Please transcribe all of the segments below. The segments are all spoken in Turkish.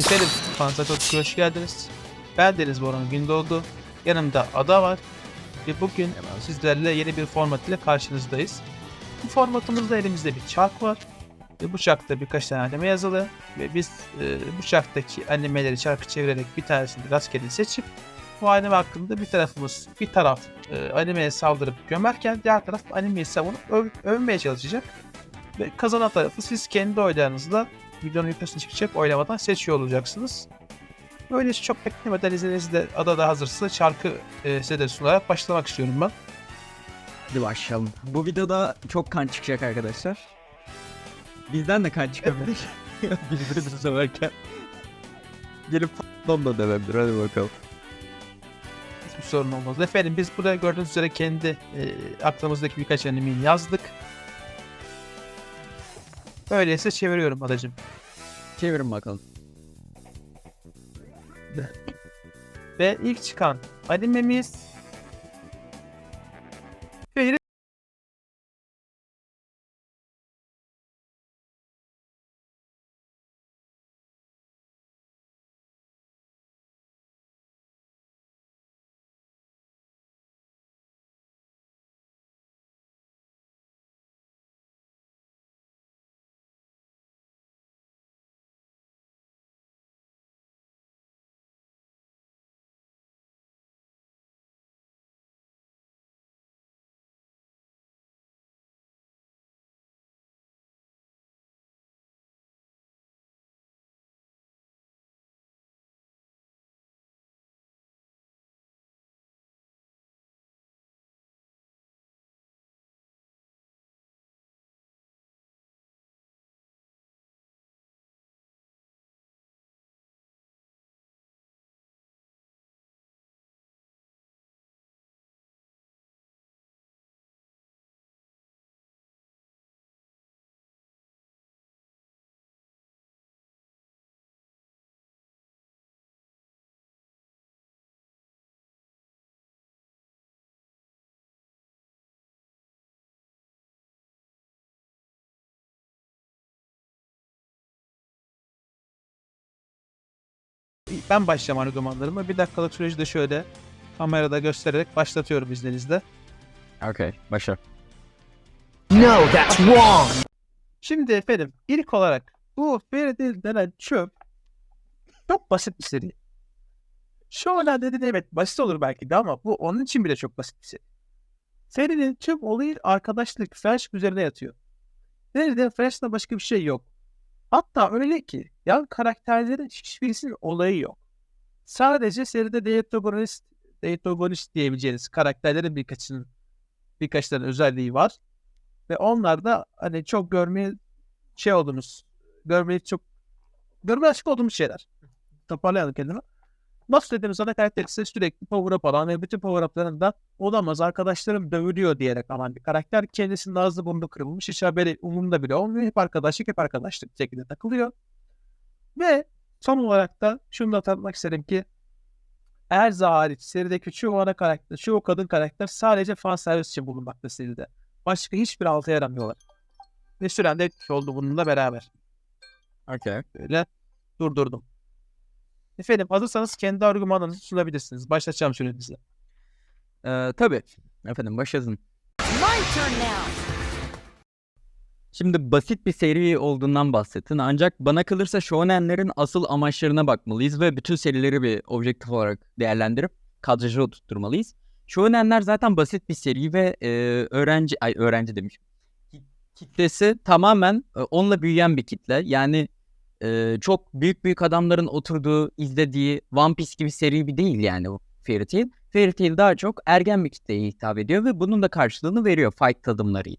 Fansa Totku'ya hoş geldiniz. Ben Deniz Boran Gündoğdu. Yanımda Ada var. Ve bugün sizlerle yeni bir format ile karşınızdayız. Bu formatımızda elimizde bir çark var. Ve bu çarkta birkaç tane anime yazılı. Ve biz e, bu çarktaki animeleri çarkı çevirerek bir tanesini rastgele seçip bu anime hakkında bir tarafımız, bir taraf e, animeye saldırıp gömerken diğer taraf animeyi savunup öv- övmeye çalışacak. Ve kazanan tarafı siz kendi oylarınızla videonun yukarısına çıkacak oylamadan seçiyor olacaksınız. Böyle çok beklemeden izninizle adada hazırsa şarkı e, size de sunarak başlamak istiyorum ben. Hadi başlayalım. Bu videoda çok kan çıkacak arkadaşlar. Bizden de kan çıkabilir. Birbirimizi söverken. Gelip patlam da devebilir. Hadi bakalım. Hiçbir sorun olmaz. Efendim biz burada gördüğünüz üzere kendi e, aklımızdaki birkaç animeyi yazdık. Öyleyse çeviriyorum adacım. Çevirin bakalım. Ve ilk çıkan animemiz ben başlayacağım argümanlarımı. Bir dakikalık süreci de şöyle kamerada göstererek başlatıyorum izninizle. Okay, başla. No, that's wrong. Şimdi efendim ilk olarak bu Fairytale denen çöp çok basit bir seri. Şu an dedi evet basit olur belki de ama bu onun için bile çok basit bir seri. Serinin tüm olayı arkadaşlık, friendship üzerine yatıyor. Seride friendship'ten başka bir şey yok. Hatta öyle ki yan karakterlerin hiçbirisinin olayı yok. Sadece seride Deotogonist, Deotogonist diyebileceğiniz karakterlerin birkaçının birkaç özelliği var. Ve onlar da hani çok görmeye şey oldunuz. Görmeye çok görmeye açık olduğumuz şeyler. Toparlayalım kendimi. Nasıl dediğimiz ana karakter ise sürekli power up alan ve bütün power up'larında olamaz arkadaşlarım dövülüyor diyerek alan bir karakter. Kendisinin ağzı burnu kırılmış. Hiç haberi umurunda bile olmuyor. Hep arkadaşlık hep arkadaşlık bir şekilde takılıyor. Ve son olarak da şunu da tanıtmak isterim ki Erza hariç serideki çoğu ana karakter, çoğu kadın karakter sadece fan servis için bulunmakta seride. Başka hiçbir alta yaramıyorlar. Ve süren de oldu bununla beraber. Okay. Böyle durdurdum. Efendim hazırsanız kendi argümanlarınızı sunabilirsiniz. Başlatacağım sürenizi. Ee, tabii. Efendim başlasın. My turn now. Şimdi basit bir seri olduğundan bahsettin ancak bana kalırsa shonenlerin asıl amaçlarına bakmalıyız ve bütün serileri bir objektif olarak değerlendirip kadraja oturtmalıyız. Shonenler zaten basit bir seri ve e, öğrenci ay öğrenci demiş. Kitlesi tamamen e, onunla büyüyen bir kitle. Yani e, çok büyük büyük adamların oturduğu, izlediği One Piece gibi seri bir değil yani bu Fairy Tail. Fairy Tail daha çok ergen bir kitleye hitap ediyor ve bunun da karşılığını veriyor fight tadımlarıyla.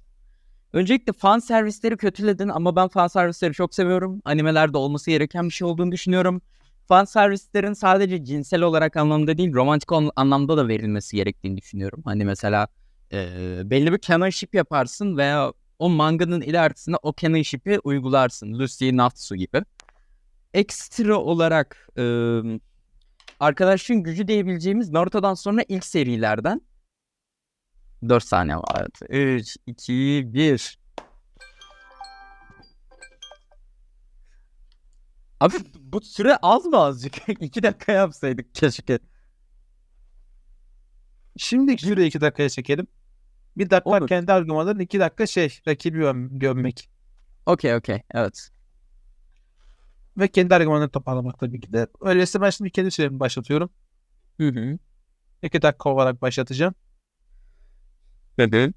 Öncelikle fan servisleri kötüledin ama ben fan servisleri çok seviyorum. Animelerde olması gereken bir şey olduğunu düşünüyorum. Fan servislerin sadece cinsel olarak anlamda değil, romantik anlamda da verilmesi gerektiğini düşünüyorum. Hani mesela e, belli bir canon yaparsın veya o manganın ilerisine o canon ship'i uygularsın. Lucy, Natsu gibi. Ekstra olarak e, arkadaşın gücü diyebileceğimiz Naruto'dan sonra ilk serilerden 4 saniye var. 3, 2, 1. Abi bu süre az mı azıcık? İki dakika yapsaydık keşke. Şimdi süreyi iki dakikaya çekelim. Bir dakika Olur. kendi argümanların, iki dakika şey rakibi göm- gömmek. Okey okey evet. Ve kendi argümanları toparlamak tabii ki de. Öyleyse ben şimdi kendi süremi başlatıyorum. Hı hı. İki dakika olarak başlatacağım. Dedi.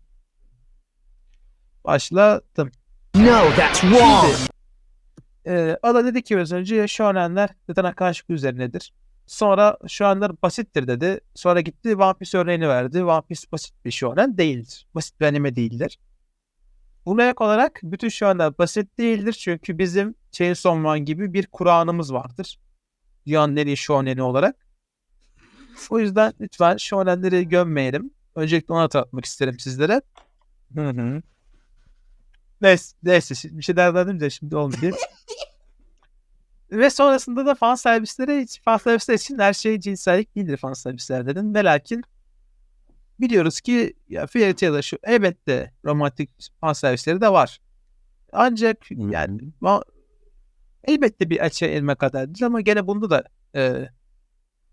Başlattım. No, that's wrong. Şimdi e, Ada dedi ki biraz önce shonenler zaten arkadaşlık üzerinedir. Sonra shonenler basittir dedi. Sonra gitti One Piece örneğini verdi. One Piece basit bir shonen değildir. Basit bir anime değildir. Buna ek olarak bütün shonenler basit değildir. Çünkü bizim Chainsaw Man gibi bir Kur'an'ımız vardır. Dünyanın en iyi shoneni olarak. O yüzden lütfen shonenleri gömmeyelim. Öncelikle onu hatırlatmak isterim sizlere. Hı hı. Neyse, neyse bir şey derdim de şimdi olmuyor. Ve sonrasında da fan servisleri fan servisler için her şey cinsellik değildir fan servisler dedim. Ve lakin biliyoruz ki ya Fairy Tail'da şu elbette romantik fan servisleri de var. Ancak yani ma- elbette bir açı elme kadar değil ama gene bunda da e,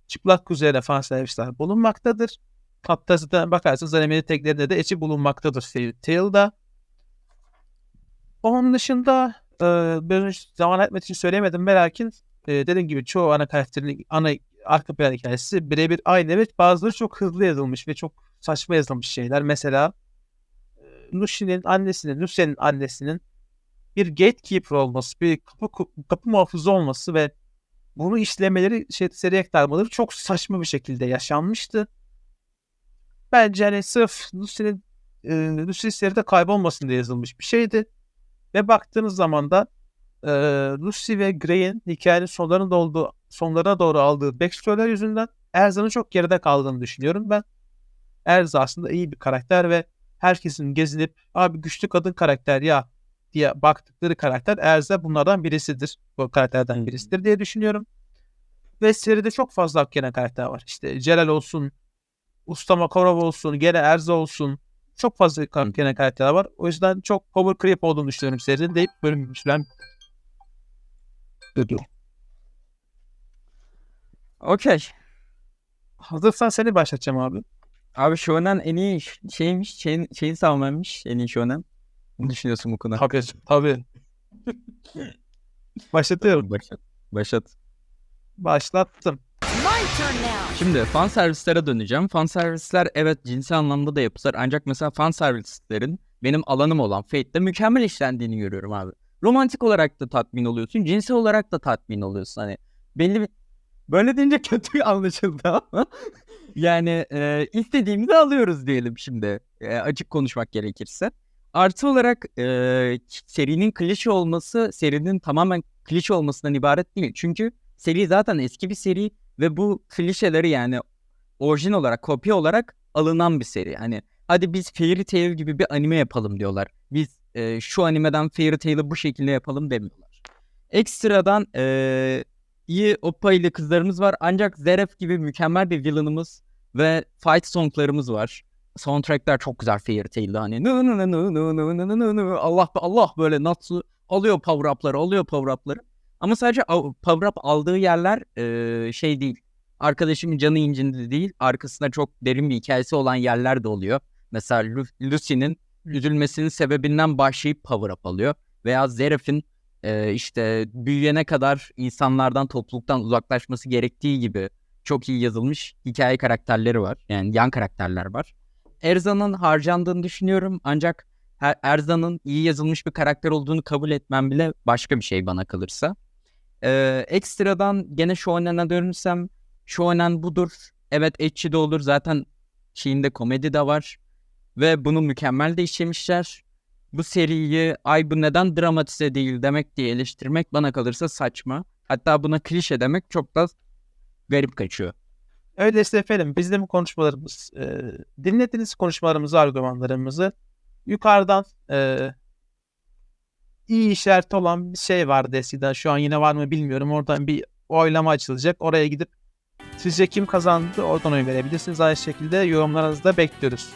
çıplak üzerine fan servisler bulunmaktadır. Hatta bakarsanız animeli teklerinde de içi bulunmaktadır Fairy Tail'da. Onun dışında e, biraz önce zaman etmek için söyleyemedim ve lakin e, dediğim gibi çoğu ana karakterin ana arka plan hikayesi birebir aynı. Evet bazıları çok hızlı yazılmış ve çok saçma yazılmış şeyler. Mesela e, Lucy'nin annesinin, Lucy'nin annesinin bir gatekeeper olması, bir kapı, kapı muhafızı olması ve bunu işlemeleri, şey, seri aktarmaları çok saçma bir şekilde yaşanmıştı. Bence hani sırf Lucy'nin e, Lucy seride kaybolmasın diye yazılmış bir şeydi. Ve baktığınız zaman da e, Lucy ve Grey'in hikayenin sonlarına doğru, sonlarına doğru aldığı backstory'ler yüzünden Erza'nın çok geride kaldığını düşünüyorum ben. Erza aslında iyi bir karakter ve herkesin gezinip abi güçlü kadın karakter ya diye baktıkları karakter Erza bunlardan birisidir. Bu karakterden birisidir diye düşünüyorum. Ve seride çok fazla hak karakter var. İşte Celal olsun, Usta Makarov olsun, gene Erza olsun. Çok fazla kar- gelen karakterler var. O yüzden çok power creep olduğunu düşünüyorum serinin deyip bölüm süren Okey. Hazırsan seni başlatacağım abi. Abi Shonen en iyi şeymiş. Şeyin, şeyin savunmamış en iyi Shonen. Ne düşünüyorsun bu konuda? Tabii. Tabii. Başlatıyorum. Başlat. Başlat. Başlattım. Şimdi fan servislere döneceğim. Fan servisler evet cinsel anlamda da yapılır. Ancak mesela fan servislerin benim alanım olan Fate'de mükemmel işlendiğini görüyorum abi. Romantik olarak da tatmin oluyorsun. Cinsel olarak da tatmin oluyorsun. Hani belli bir... Böyle deyince kötü anlaşıldı ama. yani e, istediğimizi alıyoruz diyelim şimdi. E, açık konuşmak gerekirse. Artı olarak e, serinin klişe olması serinin tamamen klişe olmasından ibaret değil. Çünkü seri zaten eski bir seri ve bu klişeleri yani orijin olarak, kopya olarak alınan bir seri. Hani hadi biz Fairy Tail gibi bir anime yapalım diyorlar. Biz e, şu animeden Fairy Tail'ı bu şekilde yapalım demiyorlar. Ekstradan e, iyi Oppa ile kızlarımız var. Ancak Zeref gibi mükemmel bir villainımız ve fight songlarımız var. Soundtrackler çok güzel Fairy Tail'de hani Allah Allah böyle Natsu alıyor power up'ları alıyor power up'ları. Ama sadece power up aldığı yerler şey değil. Arkadaşımın canı incindi değil. Arkasında çok derin bir hikayesi olan yerler de oluyor. Mesela Lu- Lucy'nin üzülmesinin sebebinden başlayıp power up alıyor. Veya Zeref'in işte büyüyene kadar insanlardan, topluluktan uzaklaşması gerektiği gibi çok iyi yazılmış hikaye karakterleri var. Yani yan karakterler var. Erza'nın harcandığını düşünüyorum ancak Erza'nın iyi yazılmış bir karakter olduğunu kabul etmem bile başka bir şey bana kalırsa. Ee, ekstradan gene Shonen'e dönürsem Shonen budur. Evet ecchi de olur. Zaten şeyinde komedi de var. Ve bunu mükemmel de işlemişler. Bu seriyi ay bu neden dramatize değil demek diye eleştirmek bana kalırsa saçma. Hatta buna klişe demek çok da garip kaçıyor. Öyleyse efendim bizim konuşmalarımız, e, dinlediğiniz konuşmalarımızı, argümanlarımızı yukarıdan e, iyi işareti olan bir şey vardı eskiden. Şu an yine var mı bilmiyorum. Oradan bir oylama açılacak. Oraya gidip sizce kim kazandı oradan oy verebilirsiniz. Aynı şekilde yorumlarınızı da bekliyoruz.